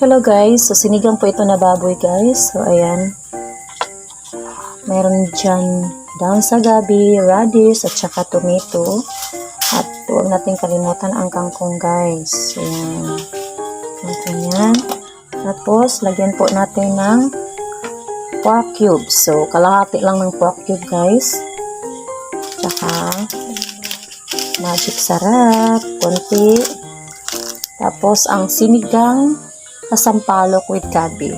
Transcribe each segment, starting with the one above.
Hello guys, so sinigang po ito na baboy guys. So ayan. Meron dyan down sa gabi, radish at saka tomato. At huwag natin kalimutan ang kangkong guys. Ayan. Kangkong yan. Tapos, lagyan po natin ng pork cubes. So, kalahati lang ng pork cube guys. Tsaka, magic sarap, konti. Tapos, ang sinigang na sampalok with gabi.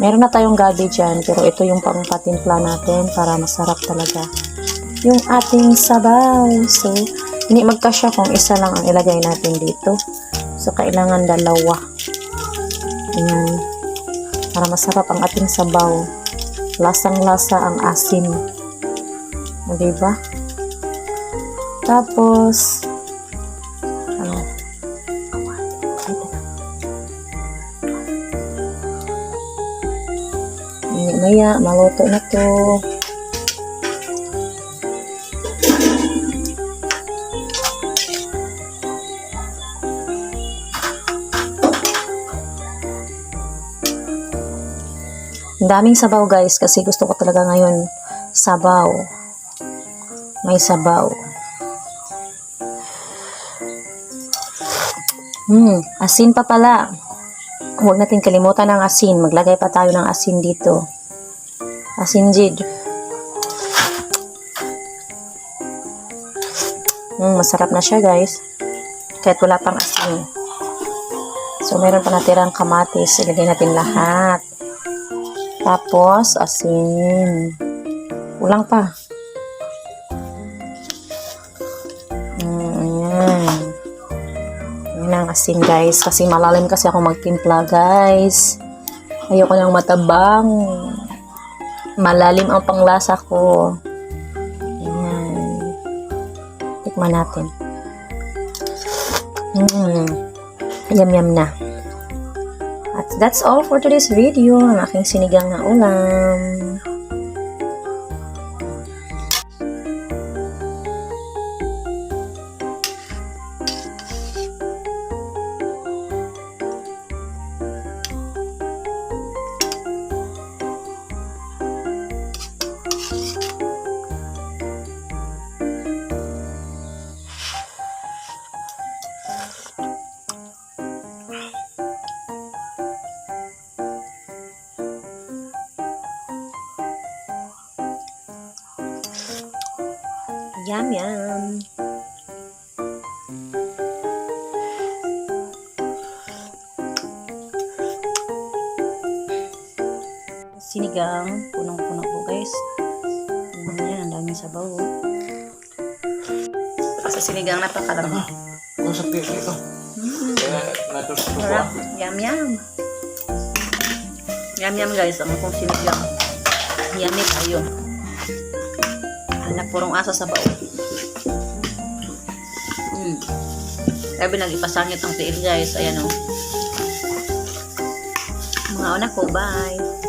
Meron na tayong gabi dyan, pero ito yung pangpatimpla natin para masarap talaga. Yung ating sabaw. So, hindi magkasya kung isa lang ang ilagay natin dito. So, kailangan dalawa. Ayan. Para masarap ang ating sabaw. Lasang-lasa ang asin. O, diba? Tapos, Maya, maya, maluto na to. Daming sabaw guys kasi gusto ko talaga ngayon sabaw. May sabaw. Hmm, asin pa pala. Huwag natin kalimutan ng asin. Maglagay pa tayo ng asin dito. Asin jid. Hmm, masarap na siya guys. Kahit wala pang asin. So, meron pa natirang kamatis. Ilagay natin lahat. Tapos, asin. Kulang pa. Mm, ayan. Ayan ang asin, guys. Kasi malalim kasi ako magtimpla, guys. Ayoko nang matabang. Malalim ang panglasa ko. Ayan. Tikman natin. Mm. Yum-yum na. At that's all for today's video. Ang aking sinigang na ulam. Yum, yum. Sinigang, punong-puno po guys. Tingnan yan, ang daming sabaw. oh. Sa sinigang napakalami. Kung sa piso ito. Kaya natos ko Sarap. Yum, yum. Yum, yum guys. Ang kong sinigang. Yummy tayo. Anak purong asa sa bao. Mm. Sabi nag-ipasangit ang tiil guys. Ayan o. Mga anak ko, bye.